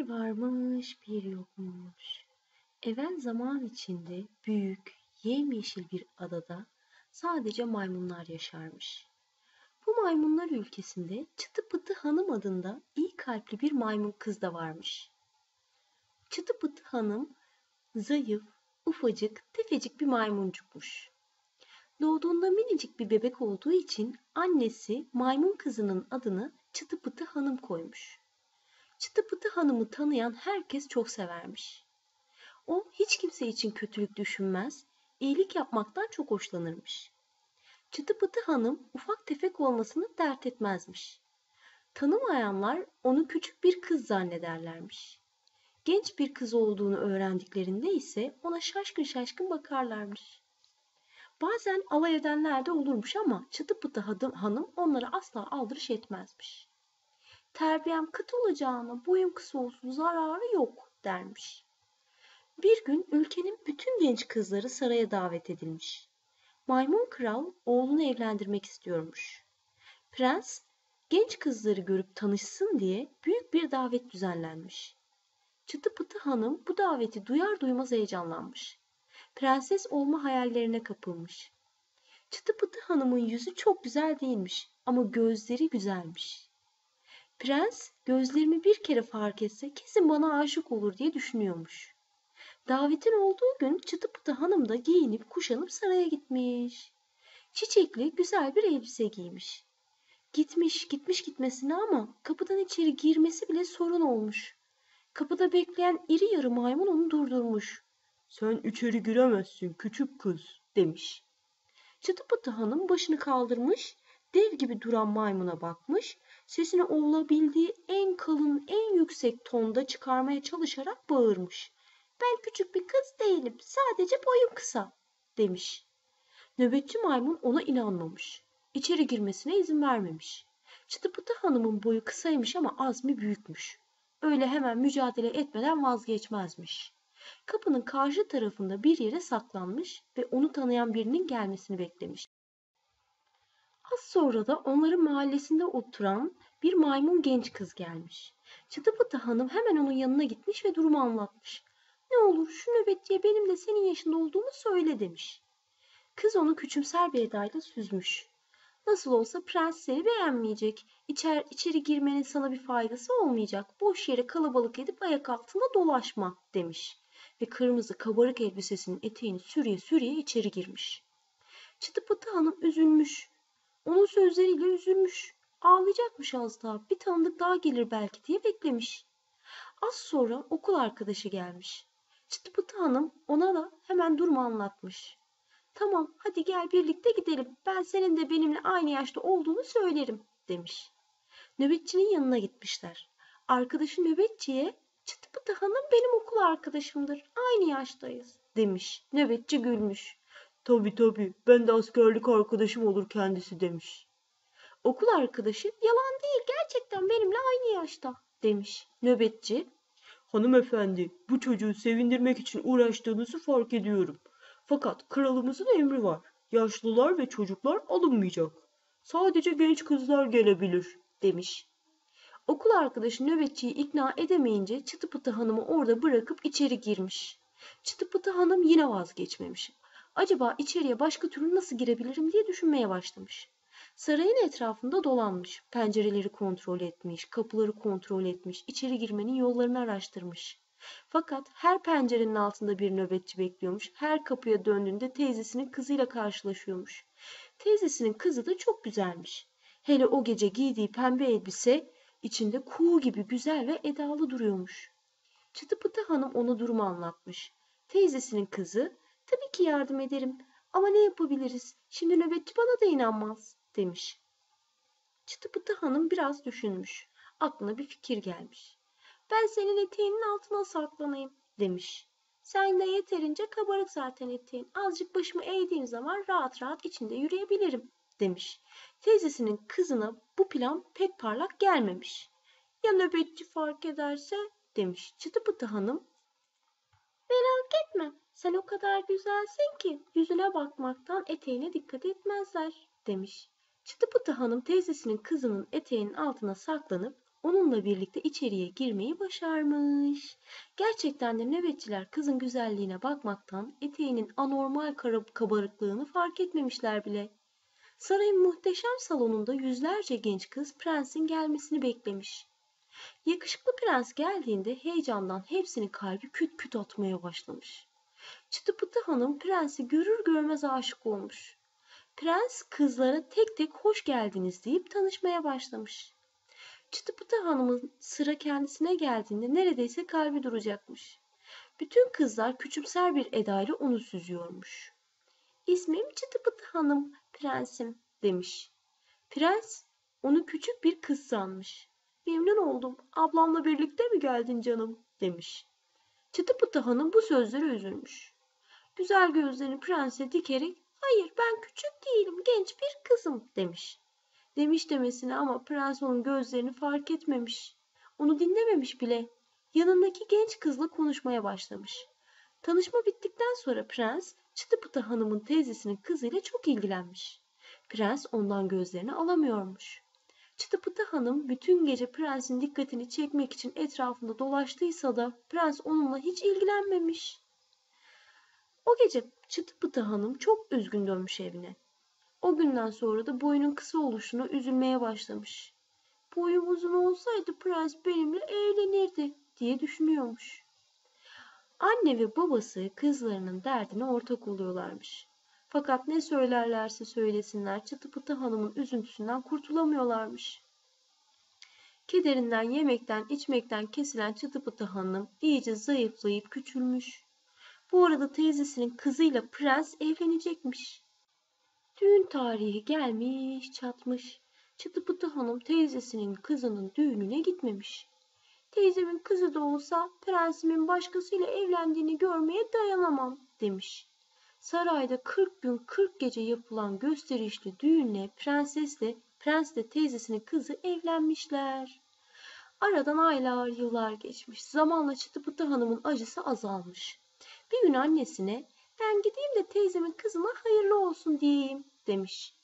Bir varmış bir yokmuş. Evvel zaman içinde büyük, yemyeşil bir adada sadece maymunlar yaşarmış. Bu maymunlar ülkesinde Çıtı Pıtı Hanım adında iyi kalpli bir maymun kız da varmış. Çıtı Pıtı Hanım zayıf, ufacık, tefecik bir maymuncukmuş. Doğduğunda minicik bir bebek olduğu için annesi maymun kızının adını Çıtı Pıtı Hanım koymuş. Çıtı Pıtı Hanım'ı tanıyan herkes çok severmiş. O hiç kimse için kötülük düşünmez, iyilik yapmaktan çok hoşlanırmış. Çıtı Pıtı Hanım ufak tefek olmasını dert etmezmiş. Tanımayanlar onu küçük bir kız zannederlermiş. Genç bir kız olduğunu öğrendiklerinde ise ona şaşkın şaşkın bakarlarmış. Bazen alay edenler de olurmuş ama Çıtı Pıtı Hanım onlara asla aldırış etmezmiş. Terbiyem kıt olacağına boyum kısa olsun zararı yok dermiş. Bir gün ülkenin bütün genç kızları saraya davet edilmiş. Maymun kral oğlunu evlendirmek istiyormuş. Prens genç kızları görüp tanışsın diye büyük bir davet düzenlenmiş. Çıtı Pıtı Hanım bu daveti duyar duymaz heyecanlanmış. Prenses olma hayallerine kapılmış. Çıtı Pıtı Hanım'ın yüzü çok güzel değilmiş ama gözleri güzelmiş. Prens gözlerimi bir kere fark etse kesin bana aşık olur diye düşünüyormuş. Davetin olduğu gün Çıtı Pıtı Hanım da giyinip kuşanıp saraya gitmiş. Çiçekli güzel bir elbise giymiş. Gitmiş gitmiş gitmesine ama kapıdan içeri girmesi bile sorun olmuş. Kapıda bekleyen iri yarı maymun onu durdurmuş. Sen içeri giremezsin küçük kız demiş. Çıtı Pıtı Hanım başını kaldırmış, dev gibi duran maymuna bakmış, sesini olabildiği en kalın, en yüksek tonda çıkarmaya çalışarak bağırmış. Ben küçük bir kız değilim, sadece boyum kısa demiş. Nöbetçi maymun ona inanmamış. İçeri girmesine izin vermemiş. Çıtı Pıtı Hanım'ın boyu kısaymış ama azmi büyükmüş. Öyle hemen mücadele etmeden vazgeçmezmiş. Kapının karşı tarafında bir yere saklanmış ve onu tanıyan birinin gelmesini beklemiş. Az sonra da onların mahallesinde oturan bir maymun genç kız gelmiş. Çıtı Pıtı Hanım hemen onun yanına gitmiş ve durumu anlatmış. Ne olur şu nöbetçiye benim de senin yaşında olduğumu söyle demiş. Kız onu küçümser bir edayla süzmüş. Nasıl olsa prens seni beğenmeyecek. İçer, içeri girmenin sana bir faydası olmayacak. Boş yere kalabalık edip ayak altında dolaşma demiş. Ve kırmızı kabarık elbisesinin eteğini sürüye sürüye içeri girmiş. Çıtı Hanım üzülmüş. Onun sözleriyle üzülmüş. Ağlayacakmış az daha. Bir tanıdık daha gelir belki diye beklemiş. Az sonra okul arkadaşı gelmiş. Çıtı Pıtı Hanım ona da hemen durumu anlatmış. Tamam hadi gel birlikte gidelim. Ben senin de benimle aynı yaşta olduğunu söylerim demiş. Nöbetçinin yanına gitmişler. Arkadaşı nöbetçiye Çıtı Pıtı Hanım benim okul arkadaşımdır. Aynı yaştayız demiş. Nöbetçi gülmüş. Tabii tabii ben de askerlik arkadaşım olur kendisi demiş. Okul arkadaşı yalan değil gerçekten benimle aynı yaşta demiş. Nöbetçi Hanımefendi bu çocuğu sevindirmek için uğraştığınızı fark ediyorum. Fakat kralımızın emri var. Yaşlılar ve çocuklar alınmayacak. Sadece genç kızlar gelebilir demiş. Okul arkadaşı nöbetçiyi ikna edemeyince Çıtı Hanım'ı orada bırakıp içeri girmiş. Çıtı Hanım yine vazgeçmemiş. Acaba içeriye başka türlü nasıl girebilirim diye düşünmeye başlamış. Sarayın etrafında dolanmış, pencereleri kontrol etmiş, kapıları kontrol etmiş, içeri girmenin yollarını araştırmış. Fakat her pencerenin altında bir nöbetçi bekliyormuş. Her kapıya döndüğünde teyzesinin kızıyla karşılaşıyormuş. Teyzesinin kızı da çok güzelmiş. Hele o gece giydiği pembe elbise içinde kuğu gibi güzel ve edalı duruyormuş. Çıtı Pıtı Hanım ona durumu anlatmış. Teyzesinin kızı, tabii ki yardım ederim ama ne yapabiliriz? Şimdi nöbetçi bana da inanmaz demiş. Çıtı Pıtı Hanım biraz düşünmüş. Aklına bir fikir gelmiş. Ben senin eteğinin altına saklanayım demiş. Sen de yeterince kabarık zaten eteğin. Azıcık başımı eğdiğim zaman rahat rahat içinde yürüyebilirim demiş. Teyzesinin kızına bu plan pek parlak gelmemiş. Ya nöbetçi fark ederse demiş çıtı pıtı hanım. Merak etme sen o kadar güzelsin ki yüzüne bakmaktan eteğine dikkat etmezler demiş. Çıtı hanım teyzesinin kızının eteğinin altına saklanıp onunla birlikte içeriye girmeyi başarmış. Gerçekten de nöbetçiler kızın güzelliğine bakmaktan eteğinin anormal kabarıklığını fark etmemişler bile. Sarayın muhteşem salonunda yüzlerce genç kız prensin gelmesini beklemiş. Yakışıklı prens geldiğinde heyecandan hepsinin kalbi küt küt atmaya başlamış. Çıtıpıtı hanım prensi görür görmez aşık olmuş. Prens kızlara tek tek hoş geldiniz deyip tanışmaya başlamış. Çıtıpıtı hanımın sıra kendisine geldiğinde neredeyse kalbi duracakmış. Bütün kızlar küçümser bir edayla onu süzüyormuş. İsmim Çıtıpıtı hanım, prensim demiş. Prens onu küçük bir kız sanmış. Memnun oldum. Ablamla birlikte mi geldin canım? demiş. Çıtıpıtı hanım bu sözlere üzülmüş. Güzel gözlerini prense dikerek hayır ben küçük değilim genç bir kızım demiş. Demiş demesine ama prens onun gözlerini fark etmemiş. Onu dinlememiş bile. Yanındaki genç kızla konuşmaya başlamış. Tanışma bittikten sonra prens Çıtıpıtı hanımın teyzesinin kızıyla çok ilgilenmiş. Prens ondan gözlerini alamıyormuş. Çıtıpıtı hanım bütün gece prensin dikkatini çekmek için etrafında dolaştıysa da prens onunla hiç ilgilenmemiş. O gece Çıtıpıtı hanım çok üzgün dönmüş evine. O günden sonra da boyunun kısa oluşuna üzülmeye başlamış. Boyum uzun olsaydı prens benimle evlenirdi diye düşünüyormuş. Anne ve babası kızlarının derdine ortak oluyorlarmış. Fakat ne söylerlerse söylesinler Çıtıpıtı Hanım'ın üzüntüsünden kurtulamıyorlarmış. Kederinden yemekten içmekten kesilen Çıtıpıtı Hanım iyice zayıflayıp küçülmüş. Bu arada teyzesinin kızıyla prens evlenecekmiş. Düğün tarihi gelmiş çatmış. Çıtıpıtı Hanım teyzesinin kızının düğününe gitmemiş. Teyzemin kızı da olsa prensimin başkasıyla evlendiğini görmeye dayanamam demiş. Sarayda 40 gün 40 gece yapılan gösterişli düğünle prensesle prens de teyzesinin kızı evlenmişler. Aradan aylar yıllar geçmiş. Zamanla Çıtıpıtı Hanım'ın acısı azalmış. Bir gün annesine ben gideyim de teyzemin kızına hayırlı olsun diyeyim demiş.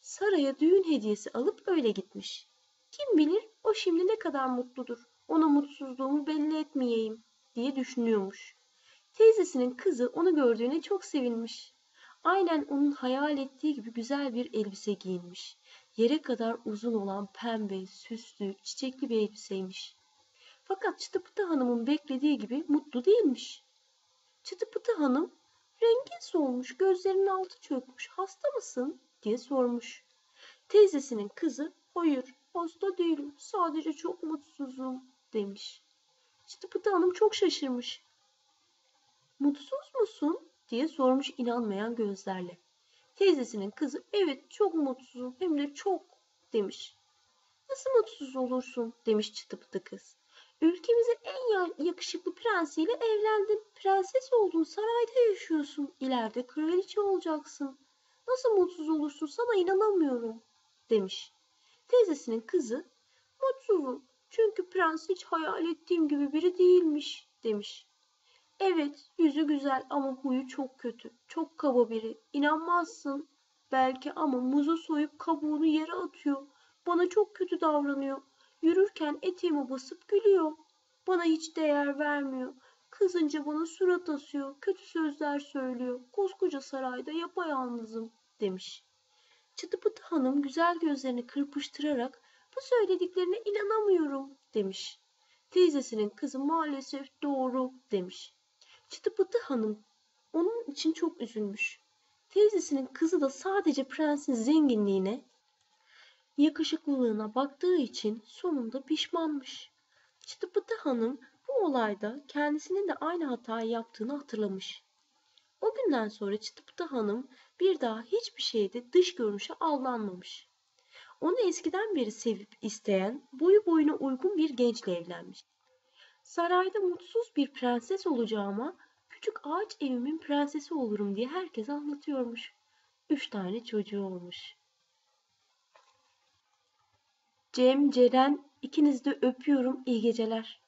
Saraya düğün hediyesi alıp öyle gitmiş. Kim bilir o şimdi ne kadar mutludur. Ona mutsuzluğumu belli etmeyeyim diye düşünüyormuş. Teyzesinin kızı onu gördüğüne çok sevinmiş. Aynen onun hayal ettiği gibi güzel bir elbise giyinmiş. Yere kadar uzun olan pembe, süslü, çiçekli bir elbiseymiş. Fakat Çıtıpıtı Hanım'ın beklediği gibi mutlu değilmiş. Çıtıpıtı Hanım, rengin solmuş, gözlerinin altı çökmüş, hasta mısın? diye sormuş. Teyzesinin kızı, hayır, hasta değilim, sadece çok mutsuzum demiş. Çıtıpıtı Hanım çok şaşırmış. Mutsuz musun? diye sormuş inanmayan gözlerle. Teyzesinin kızı evet çok mutsuzum hem de çok demiş. Nasıl mutsuz olursun demiş çıtıpıtı kız. Ülkemizin en yakışıklı prensiyle evlendin. Prenses oldun, sarayda yaşıyorsun. İleride kraliçe olacaksın. Nasıl mutsuz olursun sana inanamıyorum demiş. Teyzesinin kızı mutsuzum çünkü prens hiç hayal ettiğim gibi biri değilmiş demiş. Evet, yüzü güzel ama huyu çok kötü. Çok kaba biri. İnanmazsın belki ama muzu soyup kabuğunu yere atıyor. Bana çok kötü davranıyor. Yürürken eteğime basıp gülüyor. Bana hiç değer vermiyor. Kızınca bana surat asıyor. Kötü sözler söylüyor. Koskoca sarayda yapayalnızım demiş. Çıtıpıtı hanım güzel gözlerini kırpıştırarak bu söylediklerine inanamıyorum demiş. Teyzesinin kızı maalesef doğru demiş. Çıtıpıtı hanım onun için çok üzülmüş. Teyzesinin kızı da sadece prensin zenginliğine, yakışıklılığına baktığı için sonunda pişmanmış. Çıtıpıtı hanım bu olayda kendisinin de aynı hatayı yaptığını hatırlamış. O günden sonra Çıtıpıtı hanım bir daha hiçbir şeyde dış görünüşe aldanmamış. Onu eskiden beri sevip isteyen, boyu boyuna uygun bir gençle evlenmiş. Sarayda mutsuz bir prenses olacağıma küçük ağaç evimin prensesi olurum diye herkes anlatıyormuş. Üç tane çocuğu olmuş. Cem, Ceren ikinizi de öpüyorum. İyi geceler.